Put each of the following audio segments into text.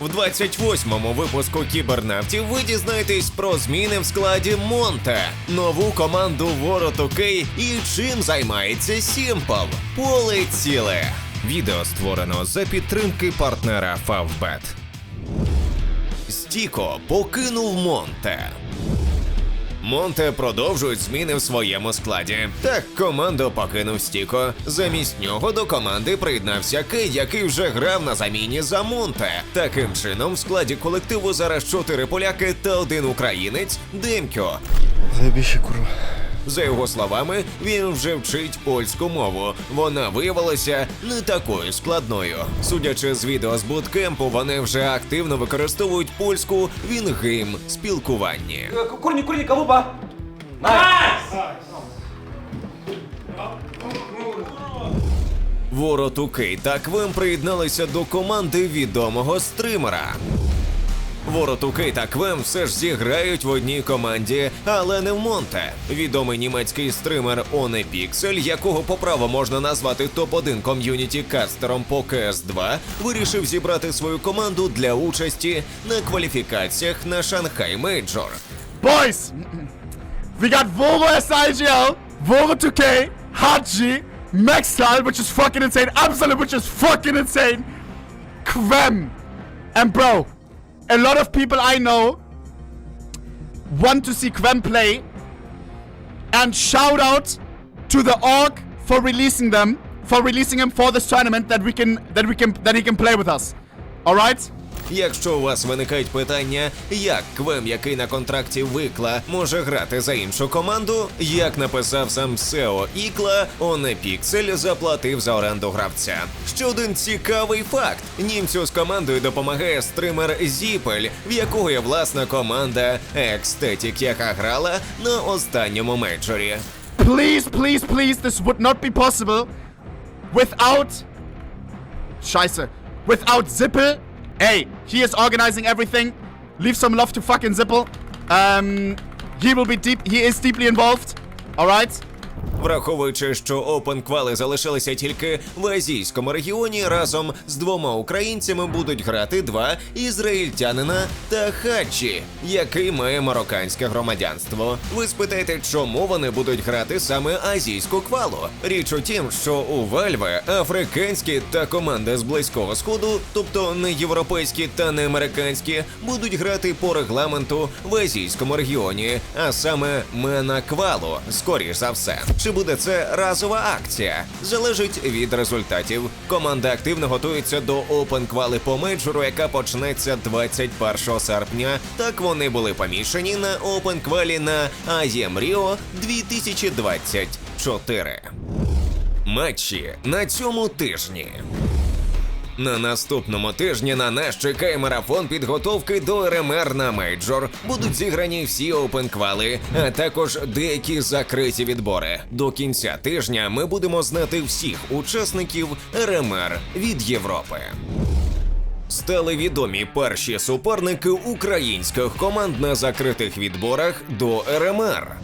В 28-му випуску кібернавтів ви дізнаєтесь про зміни в складі Монте, нову команду World UK і чим займається Сімпл. Поле ціле. Відео створено за підтримки партнера Favbet. Стіко покинув Монте. Монте продовжують зміни в своєму складі. Так, команду покинув Стіко. Замість нього до команди приєднався Кей, який вже грав на заміні за Монте. Таким чином, в складі колективу зараз чотири поляки та один українець Демкьо. Заєбіще, курва. За його словами, він вже вчить польську мову. Вона виявилася не такою складною. Судячи з відео з буткемпу, вони вже активно використовують польську в інгейм спілкуванні. Курни, курни, кого Найс! Воротуки та Квем приєдналися до команди відомого стримера. Воротуки та Квем все ж зіграють в одній команді, але не в Монте. Відомий німецький стример Оне Піксель, якого по праву можна назвати топ-1 ком'юніті кастером по CS2, вирішив зібрати свою команду для участі на кваліфікаціях на Шанхай Мейджор. Boys! We got Volvo SIGL, Volvo 2K, Haji, Maxtal, which is fucking insane, Absolute, which is fucking insane, Kvem. And bro, a lot of people I know want to see Kvem play. And shout out to the org for releasing them, for releasing him for this tournament that we can that we can that he can play with us. Alright? Якщо у вас виникають питання, як Квем, який на контракті викла, може грати за іншу команду, як написав сам Сео Ікла, Оне Піксель заплатив за оренду гравця. Ще один цікавий факт: німцю з командою допомагає стример Зіпель, в якого є власна команда Екстетік, яка грала на останньому мейджорі. Please, please, please, this would not be possible without. Scheiße. Without Zippel. Hey, he is organizing everything. Leave some love to fucking Zippel. Um, he will be deep. He is deeply involved. Alright? Враховуючи, що Open квали залишилися тільки в азійському регіоні, разом з двома українцями будуть грати два ізраїльтянина та Хаджі, який має марокканське громадянство. Ви спитаєте, чому вони будуть грати саме азійську квалу? Річ у тім, що у Вальве африканські та команди з близького сходу, тобто не європейські та не американські, будуть грати по регламенту в азійському регіоні, а саме мена квалу, скоріш за все. Чи буде це разова акція? Залежить від результатів. Команда активно готується до Open квали по мейджору, яка почнеться 21 серпня. Так вони були помішані на Open квалі на АЄМ Ріо 2024. Матчі на цьому тижні. На наступному тижні на нас чекає марафон підготовки до РМР на мейджор. Будуть зіграні всі опенквали, а також деякі закриті відбори. До кінця тижня ми будемо знати всіх учасників РМР від Європи. Стали відомі перші суперники українських команд на закритих відборах до РМР.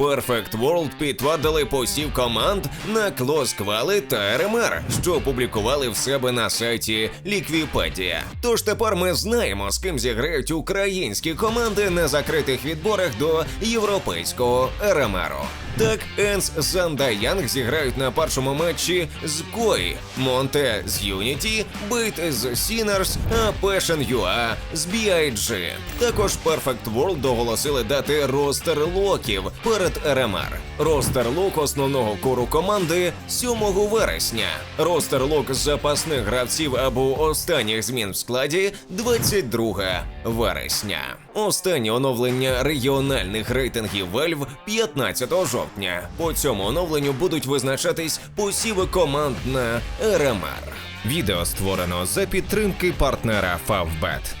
Perfect World підтвердили посів команд на Клос Квали та РМР, що опублікували в себе на сайті Ліквіпедія. Тож тепер ми знаємо, з ким зіграють українські команди на закритих відборах до європейського РМРу. Так, Енс Зандаянг зіграють на першому матчі з Кої, Монте з Юніті, Бейт з Сінерс, а Passion UA з BIG. Також Perfect World доголосили дати ростер локів перед РМР. Ростер лок основного кору команди 7 вересня. Ростер лок запасних гравців або останніх змін в складі 22 вересня. Останнє оновлення регіональних рейтингів Valve 15 жовтня. По цьому оновленню будуть визначатись посіви команд на РМР. Відео створено за підтримки партнера Favbet.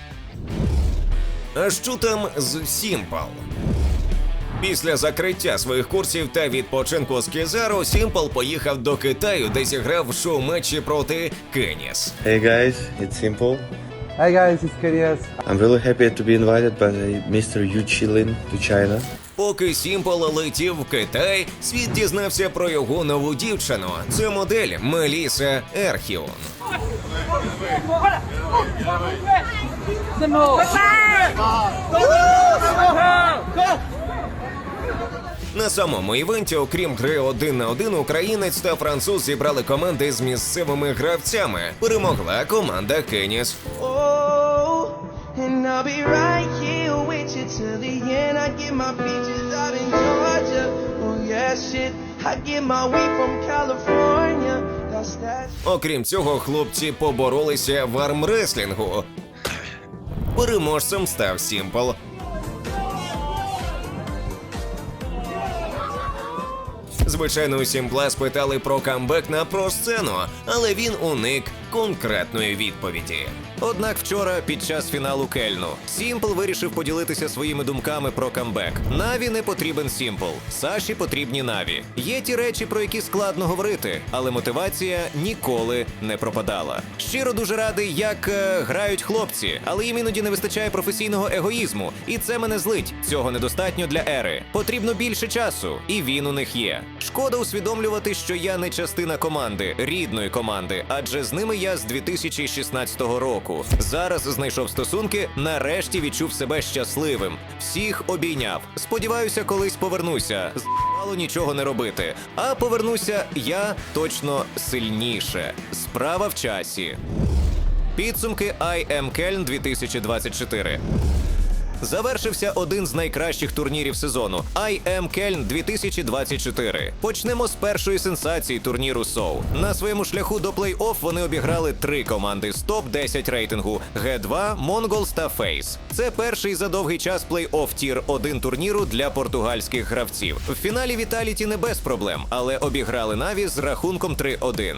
А що там з Simple? Після закриття своїх курсів та відпочинку з Кізару, Сімпл поїхав до Китаю, де зіграв шоу-матчі проти Кеніс. Hey guys, it's Simple. Hi guys, it's Karias. I'm really happy to be invited by Mr. Yu Chilin to China. Поки Сімпл летів в Китай, світ дізнався про його нову дівчину. Це модель Меліса Ерхіон. На самому івенті, окрім гри один на один, українець та француз зібрали команди з місцевими гравцями. Перемогла команда Кеніс. I'll be right here with you till the end. I get my beaches out in Georgia. Oh yeah, shit. I get my weed from California. That's that. Окрім цього, хлопці поборолися в армреслінгу. Переможцем став Сімпл. Звичайно, у Сімпла спитали про камбек на просцену, але він уник конкретної відповіді. Однак вчора, під час фіналу Кельну, Сімпл вирішив поділитися своїми думками про камбек. Наві не потрібен Сімпл, Саші потрібні Наві. Є ті речі, про які складно говорити, але мотивація ніколи не пропадала. Щиро дуже радий, як е, грають хлопці, але їм іноді не вистачає професійного егоїзму, і це мене злить. Цього недостатньо для ери. Потрібно більше часу, і він у них є. Шкода усвідомлювати, що я не частина команди, рідної команди, адже з ними я з 2016 року. Зараз знайшов стосунки, нарешті відчув себе щасливим. Всіх обійняв. Сподіваюся, колись повернуся. З**ало нічого не робити. А повернуся я точно сильніше. Справа в часі. Підсумки IM Кельн 2024. Завершився один з найкращих турнірів сезону IM Кельн 2024. Почнемо з першої сенсації турніру СОУ. На своєму шляху до плей-офф вони обіграли три команди з топ 10 рейтингу: Г2, Монголс та Фейс. Це перший за довгий час плей-офф тір 1 турніру для португальських гравців. В фіналі Віталіті не без проблем, але обіграли Наві з рахунком 3-1.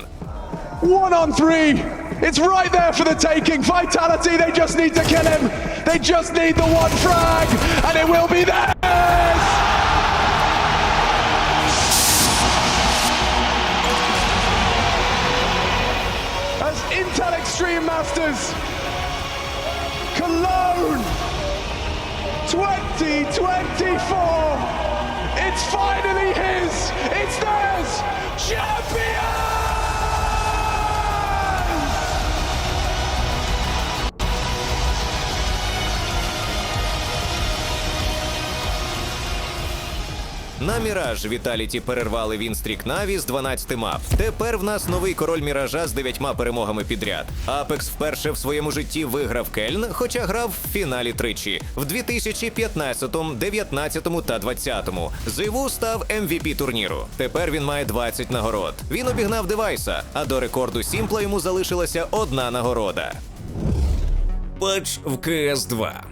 One on three. It's right there for the taking. Vitality, they just need to kill him. They just need the one frag, and it will be theirs. As Intel Extreme Masters, Cologne 2024. It's finally his. It's theirs. Champion! На Міраж Віталіті перервали Вінстрік Наві з 12 мап. Тепер в нас новий король Міража з дев'ятьма перемогами підряд. Апекс вперше в своєму житті виграв Кельн, хоча грав в фіналі тричі в 2015, 19 та 20. Зиву став MVP турніру. Тепер він має 20 нагород. Він обігнав девайса, а до рекорду Сімпла йому залишилася одна нагорода. Патч в КС 2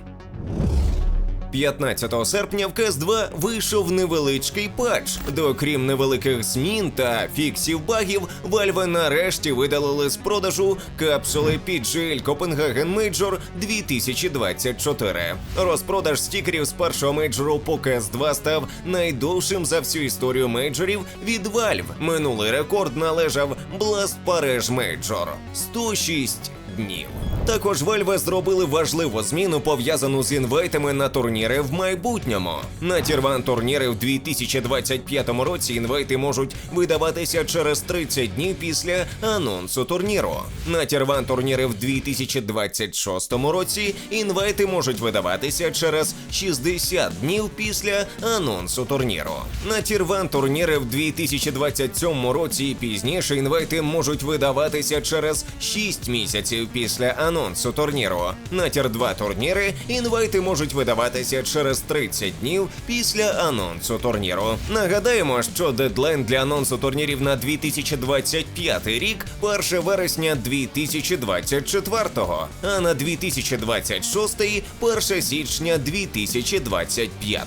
15 серпня в КС 2 вийшов невеличкий патч. Де окрім невеликих змін та фіксів багів, Valve нарешті видалили з продажу капсули PGL Copenhagen Major 2024. Розпродаж стікерів з першого мейджору по КС 2 став найдовшим за всю історію мейджорів від Valve. Минулий рекорд належав Blast Paris Major – 106 днів. Також Valve зробили важливу зміну пов'язану з інвайтами на турніри в майбутньому. На тірван турніри в 2025 році інвайти можуть видаватися через 30 днів після анонсу турніру. На тірван турніри в 2026 році інвайти можуть видаватися через 60 днів після анонсу турніру. На тірван турніри в 2027 році і пізніше інвайти можуть видаватися через 6 місяців після анонсу турніру. На тір 2 турніри інвайти можуть видаватися через 30 днів після анонсу турніру. Нагадаємо, що дедлайн для анонсу турнірів на 2025 рік 1 вересня 2024-го, а на 2026 1 січня 2025.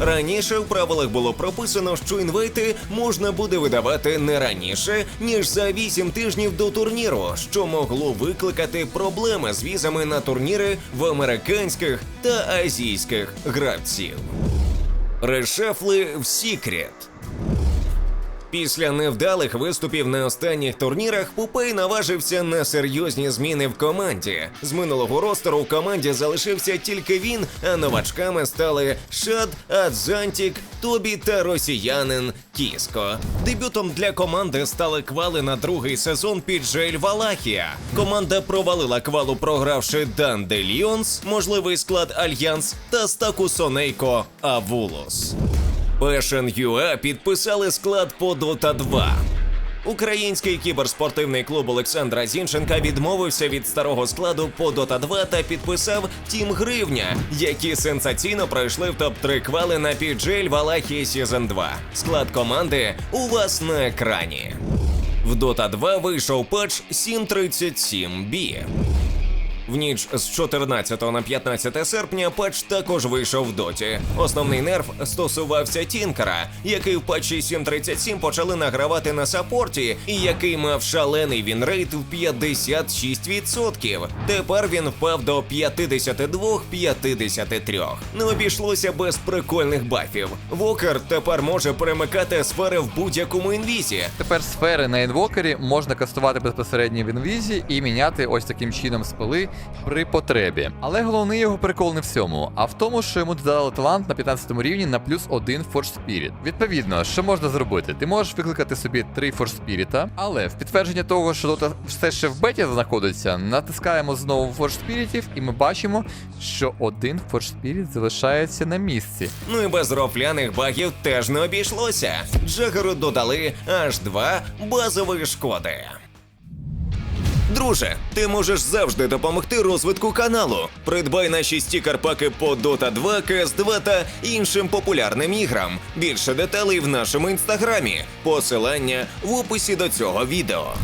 Раніше в правилах було прописано, що інвайти можна буде видавати не раніше ніж за 8 тижнів до турніру, що могло викликати проблеми з візами на турніри в американських та азійських гравців. Решефли в Сікрет. Після невдалих виступів на останніх турнірах Пупей наважився на серйозні зміни в команді. З минулого ростеру в команді залишився тільки він, а новачками стали Шад, Адзантік, Тобі та росіянин Кіско. Дебютом для команди стали квали на другий сезон під Джейль Валахія. Команда провалила квалу, програвши Дан Де Ліонс, можливий склад Альянс та Стаку Сонейко Авулос. Passion.ua підписали склад по Dota 2. Український кіберспортивний клуб Олександра Зінченка відмовився від старого складу по Dota 2 та підписав Тім Гривня, які сенсаційно пройшли в топ-3 квали на PGL Валахії Season 2. Склад команди у вас на екрані. В Dota 2 вийшов патч 737B. В ніч з 14 на 15 серпня патч також вийшов в доті. Основний нерв стосувався Тінкера, який в патчі 7.37 почали награвати на саппорті, і який мав шалений вінрейт в 56%. Тепер він впав до 52-53. Не обійшлося без прикольних бафів. Вокер тепер може перемикати сфери в будь-якому інвізі, Тепер сфери на інвокері можна кастувати безпосередньо в інвізі і міняти ось таким чином спили при потребі. Але головний його прикол не в цьому, а в тому, що йому додали талант на 15 рівні на плюс один Force Spirit. Відповідно, що можна зробити? Ти можеш викликати собі три Force Spirit, але в підтвердження того, що тут все ще в беті знаходиться, натискаємо знову Force Spirit, і ми бачимо, що один Force Spirit залишається на місці. Ну і без рофляних багів теж не обійшлося. Джагеру додали аж два базової шкоди. Друже, ти можеш завжди допомогти розвитку каналу. Придбай наші стікер-паки по Dota 2, CS 2 та іншим популярним іграм. Більше деталей в нашому інстаграмі. Посилання в описі до цього відео.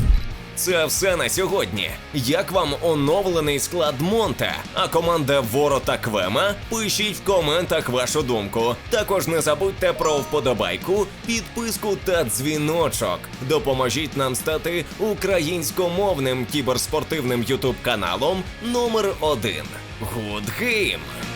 Це все на сьогодні. Як вам оновлений склад Монте? А команда Воро та Квема? Пишіть в коментах вашу думку. Також не забудьте про вподобайку, підписку та дзвіночок. Допоможіть нам стати українськомовним кіберспортивним ютуб каналом номер один. Good Game!